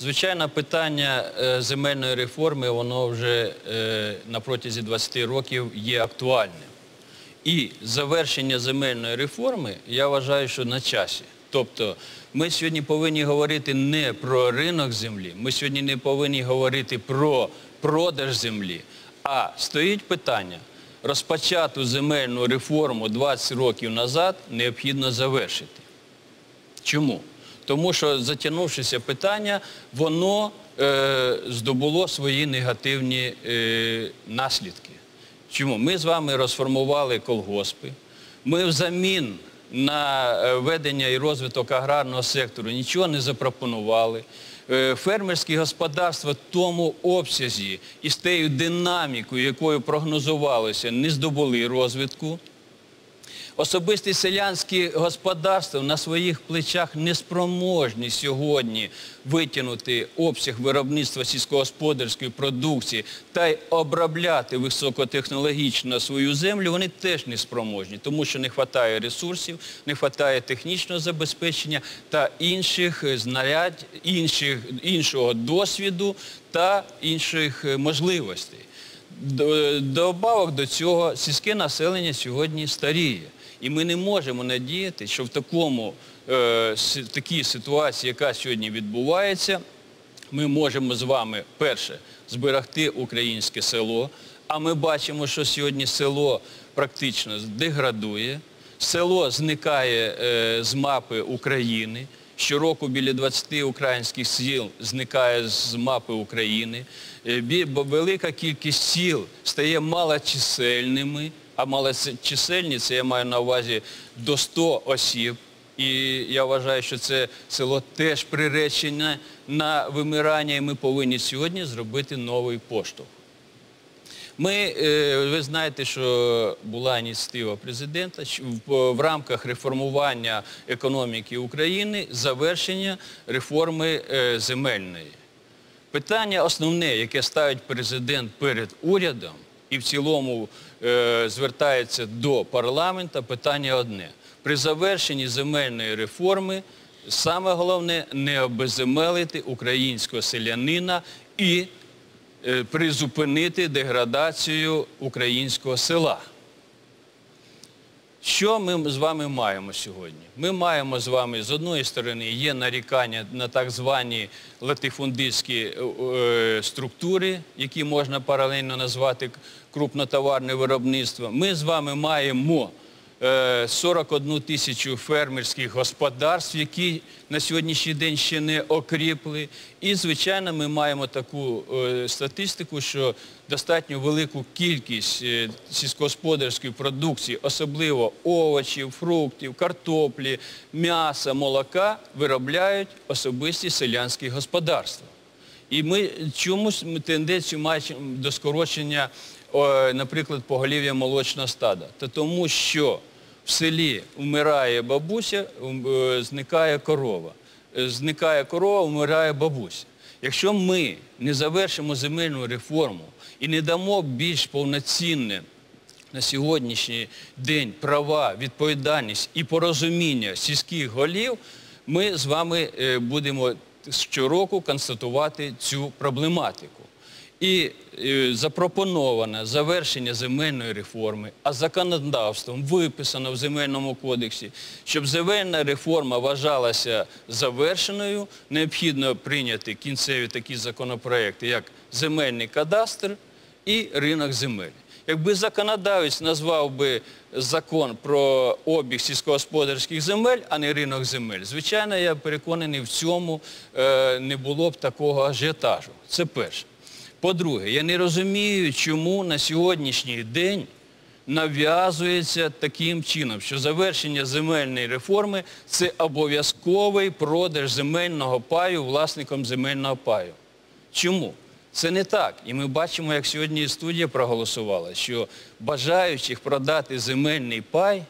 Звичайно, питання е, земельної реформи, воно вже е, на протязі 20 років є актуальним. І завершення земельної реформи, я вважаю, що на часі. Тобто ми сьогодні повинні говорити не про ринок землі, ми сьогодні не повинні говорити про продаж землі, а стоїть питання, розпочату земельну реформу 20 років назад необхідно завершити. Чому? Тому що затягнувшися питання, воно е, здобуло свої негативні е, наслідки. Чому? Ми з вами розформували колгоспи, ми взамін на е, ведення і розвиток аграрного сектору нічого не запропонували. Е, Фермерські господарства в тому обсязі і з тією динамікою, якою прогнозувалося, не здобули розвитку. Особисті селянські господарства на своїх плечах не спроможні сьогодні витягнути обсяг виробництва сільськогосподарської продукції та й обробляти високотехнологічно свою землю, вони теж не спроможні, тому що не вистачає ресурсів, не вистачає технічного забезпечення та інших знарядь, інших, іншого досвіду та інших можливостей. До- Добавок до цього сільське населення сьогодні старіє. І ми не можемо надіяти, що в такому, е, такій ситуації, яка сьогодні відбувається, ми можемо з вами, перше, зберегти українське село, а ми бачимо, що сьогодні село практично деградує, село зникає е, з мапи України. Щороку біля 20 українських сіл зникає з мапи України. Е, Велика кількість сіл стає малочисельними, а малочисельні я маю на увазі до 100 осіб. І я вважаю, що це село теж приречене на вимирання, і ми повинні сьогодні зробити новий поштовх. Ми, е, ви знаєте, що була ініціатива президента в, рамках реформування економіки України завершення реформи е, земельної. Питання основне, яке ставить президент перед урядом і в цілому звертається до парламента, питання одне. При завершенні земельної реформи саме головне не обезземелити українського селянина і е, призупинити деградацію українського села. Що ми з вами маємо сьогодні? Ми маємо з вами, з одної сторони, є нарікання на так звані латифундистські е, е, структури, які можна паралельно назвати крупнотоварне виробництво. Ми з вами маємо е, 41 тисячу фермерських господарств, які на сьогоднішній день ще не окріпли. І, звичайно, ми маємо таку е, статистику, що достатньо велику кількість е, сільськогосподарської продукції, особливо овочів, фруктів, картоплі, м'яса, молока, виробляють особисті селянські господарства. І ми чомусь тенденцію маємо до скорочення, наприклад, поголів'я молочного стада. Та тому, що в селі вмирає бабуся, е, зникає корова. Е, Зникає корова, вмирає бабуся. Якщо ми не завершимо земельну реформу і не дамо більш повноцінне на сьогоднішній день права, відповідальність і порозуміння сільських голів, ми з вами е, будемо щороку констатувати цю проблематику. І е, запропоноване завершення земельної реформи, а законодавством виписано в земельному кодексі, щоб земельна реформа вважалася завершеною, необхідно прийняти кінцеві такі законопроекти, як земельний кадастр і ринок земель. Якби законодавець назвав би закон про обіг сільськогосподарських земель, а не ринок земель, звичайно, я переконаний, в цьому е, не було б такого ажіотажу. Це перше. По-друге, я не розумію, чому на сьогоднішній день нав'язується таким чином, що завершення земельної реформи – це обов'язковий продаж земельного паю власником земельного паю. Чому? Це не так. І ми бачимо, як сьогодні студія проголосувала, що бажаючих продати земельний пай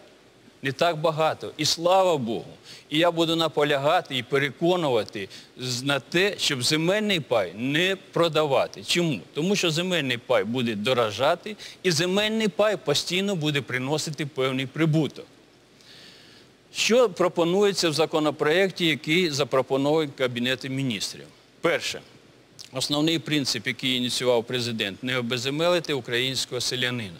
не так багато. І слава Богу. І я буду наполягати і переконувати на те, щоб земельний пай не продавати. Чому? Тому що земельний пай буде дорожати, і земельний пай постійно буде приносити певний прибуток. Що пропонується в законопроекті, який запропонує Кабінет міністрів? Перше, основний принцип, який ініціював президент, не обезземелити українського селянина.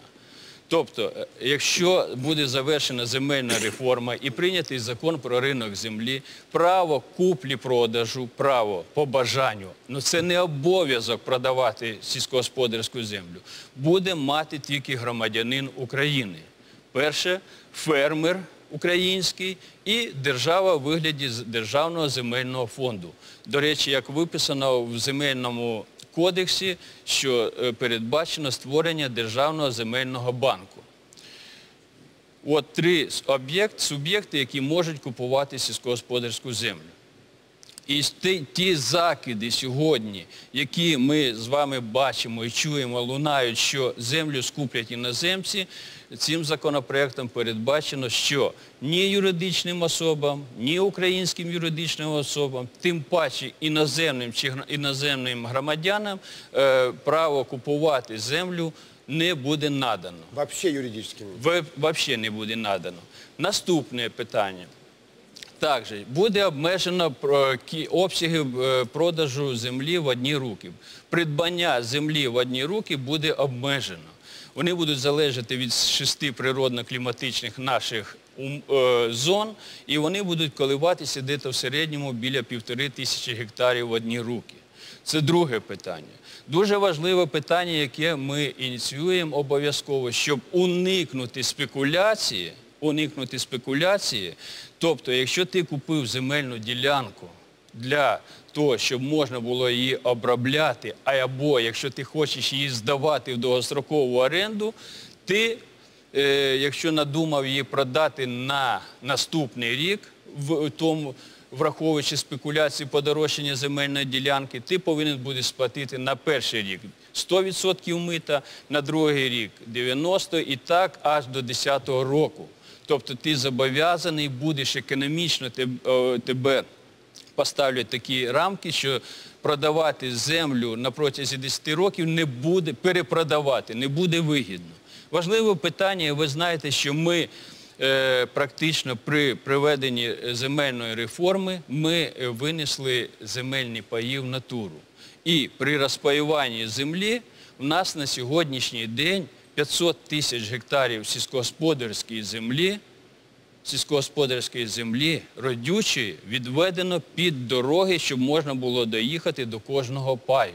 Тобто, е, якщо буде завершена земельна реформа і прийнятий закон про ринок землі, право куплі-продажу, право по бажанню, ну це не обов'язок продавати сільськогосподарську землю, буде мати тільки громадянин України. Перше, фермер український і держава в вигляді Державного земельного фонду. До речі, як виписано в земельному кодексі, що е, передбачено створення Державного земельного банку. От три об'єкт, суб'єкти, які можуть купувати сільськогосподарську землю. І ті, ті закиди сьогодні, які ми з вами бачимо і чуємо, лунають, що землю скуплять іноземці, цим законопроектом передбачено, що ні юридичним особам, ні українським юридичним особам, тим паче іноземним чи іноземним громадянам е, право купувати землю не буде надано. Вообще юридическими. Взагалі не буде надано. Наступне питання. Також буде обмежено обсяги е, продажу землі в одні руки. Придбання землі в одні руки буде обмежено. Вони будуть залежати від шести природно-кліматичних наших е, зон, і вони будуть коливатися десь в середньому біля півтори тисячі гектарів в одні руки. Це друге питання. Дуже важливе питання, яке ми ініціюємо обов'язково, щоб уникнути спекуляції, уникнути спекуляції. Тобто, якщо ти купив земельну ділянку для того, щоб можна було її обробляти, або якщо ти хочеш її здавати в довгострокову оренду, ти е, якщо надумав її продати на наступний рік, в тому, враховуючи спекуляції подорожчання земельної ділянки, ти повинен будеш сплатити на перший рік 100% мита, на другий рік 90% і так аж до 10-го року. Тобто ти зобов'язаний будеш економічно тебе поставлять такі рамки, що продавати землю на протязі 10 років не буде, перепродавати, не буде вигідно. Важливе питання, ви знаєте, що ми е, практично при проведенні земельної реформи ми е, винесли земельні паї в натуру. І при розпаюванні землі в нас на сьогоднішній день 500 тисяч гектарів сільськогосподарської землі сільськогосподарської землі родючої відведено під дороги, щоб можна було доїхати до кожного паю.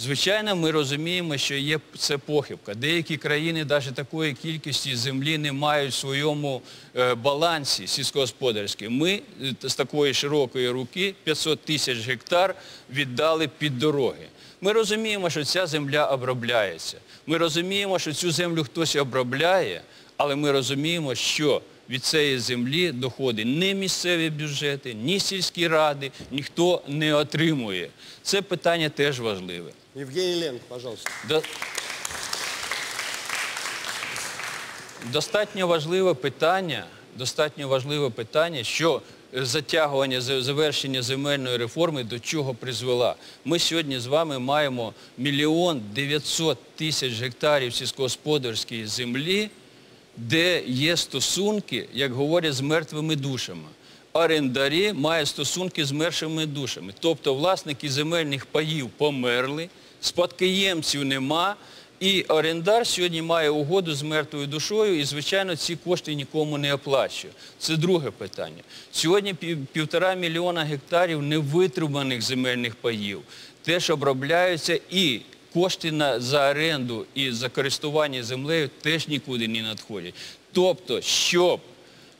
Звичайно, ми розуміємо, що є це похибка. Деякі країни навіть такої кількості землі не мають в своєму е, балансі сільськогосподарському. Ми е, з такої широкої руки 500 тисяч гектар віддали під дороги. Ми розуміємо, що ця земля обробляється. Ми розуміємо, що цю землю хтось обробляє, але ми розуміємо, що від цієї землі доходи ні місцеві бюджети, ні сільські ради, ніхто не отримує. Це питання теж важливе. Евгений Ленк, пожалуйста. До- Достатньо важливе питання, достатньо важливе питання, що затягування завершення земельної реформи до чого призвела. Ми сьогодні з вами маємо мільйон 900 тисяч гектарів сільськогосподарської землі, де є стосунки, як говорять, з мертвими душами. Орендарі мають стосунки з мертвими душами. Тобто власники земельних паїв померли, спадкоємців нема, і орендар сьогодні має угоду з мертвою душою і, звичайно, ці кошти нікому не оплачує. Це друге питання. Сьогодні півтора мільйона гектарів невитриманих земельних паїв. Теж обробляються і кошти на, за оренду і за користування землею теж нікуди не надходять. Тобто, щоб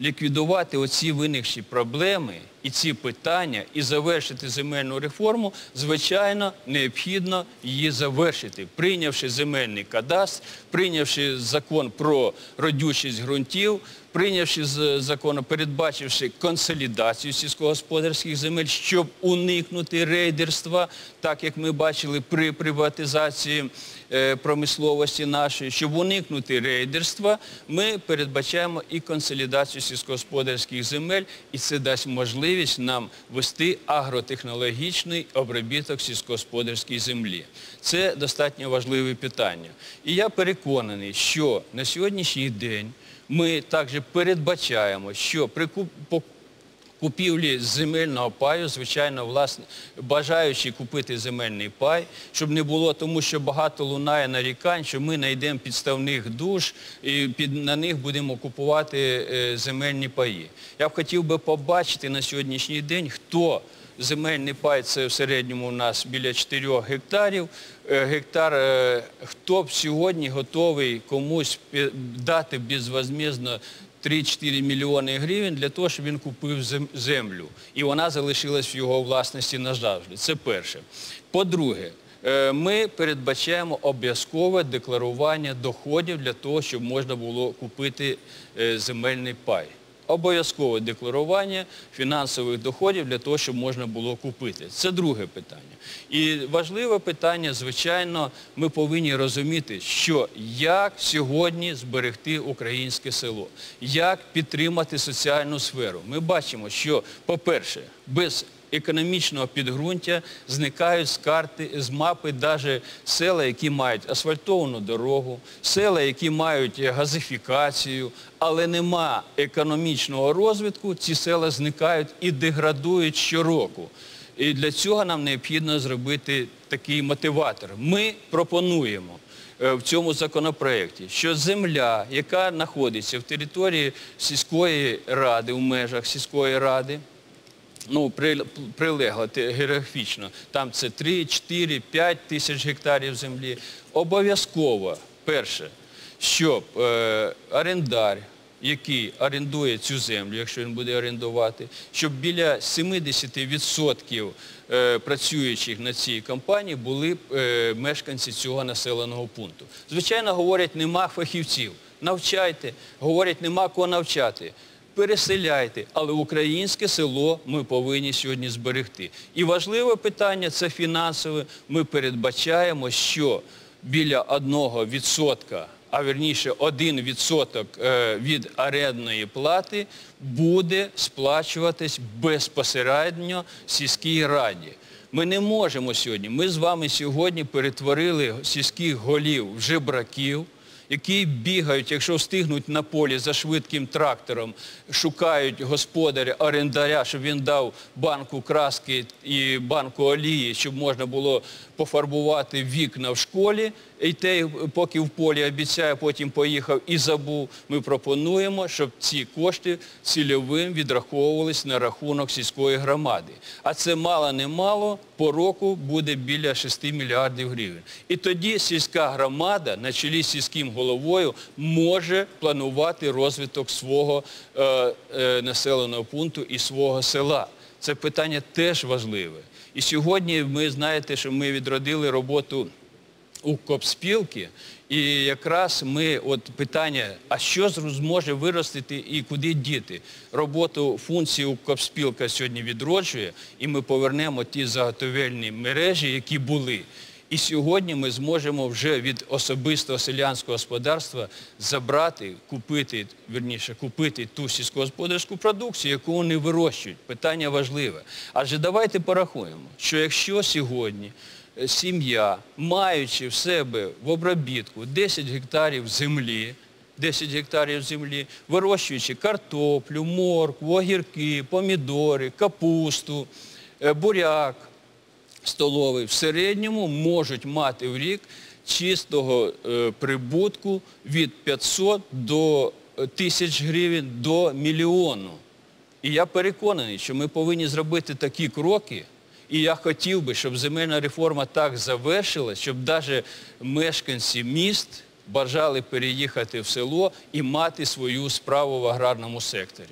ліквідувати оці виникші проблеми і ці питання і завершити земельну реформу, звичайно, необхідно її завершити, прийнявши земельний кадастр, прийнявши закон про родючість ґрунтів, прийнявши з- закон, передбачивши консолідацію сільськогосподарських земель, щоб уникнути рейдерства, так як ми бачили при приватизації е, промисловості нашої, щоб уникнути рейдерства, ми передбачаємо і консолідацію сільськогосподарських земель, і це дасть можливість нам вести агротехнологічний обробіток сільськогосподарської землі. Це достатньо важливе питання. І я переконаний, що на сьогоднішній день ми також передбачаємо, що при купівлі земельного паю, звичайно, власне, бажаючи купити земельний пай, щоб не було, тому що багато лунає нарікань, що ми знайдемо підставних душ і під, на них будемо купувати е, земельні паї. Я б хотів би побачити на сьогоднішній день, хто земельний пай це в середньому у нас біля 4 гектарів. Е, Гектар, е, хто б сьогодні готовий комусь дати безвозмездно 3-4 мільйони гривень для того, щоб він купив землю. І вона залишилась в його власності назавжди. Це перше. По-друге, е, ми передбачаємо обов'язкове декларування доходів для того, щоб можна було купити е, земельний пай обов'язкове декларування фінансових доходів для того, щоб можна було купити. Це друге питання. І важливе питання, звичайно, ми повинні розуміти, що як сьогодні зберегти українське село, як підтримати соціальну сферу. Ми бачимо, що, по-перше, без економічного підґрунтя зникають з карти, з мапи навіть села, які мають асфальтовану дорогу, села, які мають газифікацію, але нема економічного розвитку, ці села зникають і деградують щороку. І для цього нам необхідно зробити такий мотиватор. Ми пропонуємо е, в цьому законопроекті, що земля, яка знаходиться в території сільської ради, в межах сільської ради, ну, прилегла географічно, там це 3, 4, 5 тисяч гектарів землі, обов'язково, перше, щоб е, орендар, який орендує цю землю, якщо він буде орендувати, щоб біля 70% е, працюючих на цій компанії були е, мешканці цього населеного пункту. Звичайно, говорять, нема фахівців. Навчайте, говорять, нема кого навчати переселяйте, але українське село ми повинні сьогодні зберегти. І важливе питання це фінансове. Ми передбачаємо, що біля 1%, а верніше 1% е, від орендної плати буде сплачуватись безпосередньо сільській раді. Ми не можемо сьогодні, ми з вами сьогодні перетворили сільських голів в жебраків, які бігають, якщо встигнуть на полі за швидким трактором, шукають господаря, орендаря, щоб він дав банку краски і банку олії, щоб можна було пофарбувати вікна в школі. І те, поки в полі обіцяє, потім поїхав і забув. Ми пропонуємо, щоб ці кошти цільовим відраховувались на рахунок сільської громади. А це мало не мало, по року буде біля 6 мільярдів гривень. І тоді сільська громада на чолі з сільським головою може планувати розвиток свого е, е, населеного пункту і свого села. Це питання теж важливе. І сьогодні ми знаєте, що ми відродили роботу у копспілки, і якраз ми, от питання, а що зможе виростити і куди діти? Роботу функції у копспілка сьогодні відроджує, і ми повернемо ті заготовельні мережі, які були. І сьогодні ми зможемо вже від особистого селянського господарства забрати, купити, верніше, купити ту сільськогосподарську продукцію, яку вони вирощують. Питання важливе. Адже давайте порахуємо, що якщо сьогодні сім'я, маючи в себе в обробітку 10 гектарів землі, 10 гектарів землі, вирощуючи картоплю, моркву, огірки, помідори, капусту, е, буряк, столовий в середньому можуть мати в рік чистого е, прибутку від 500 до е, тисяч гривень до мільйону. І я переконаний, що ми повинні зробити такі кроки, і я хотів би, щоб земельна реформа так завершилась, щоб навіть мешканці міст бажали переїхати в село і мати свою справу в аграрному секторі.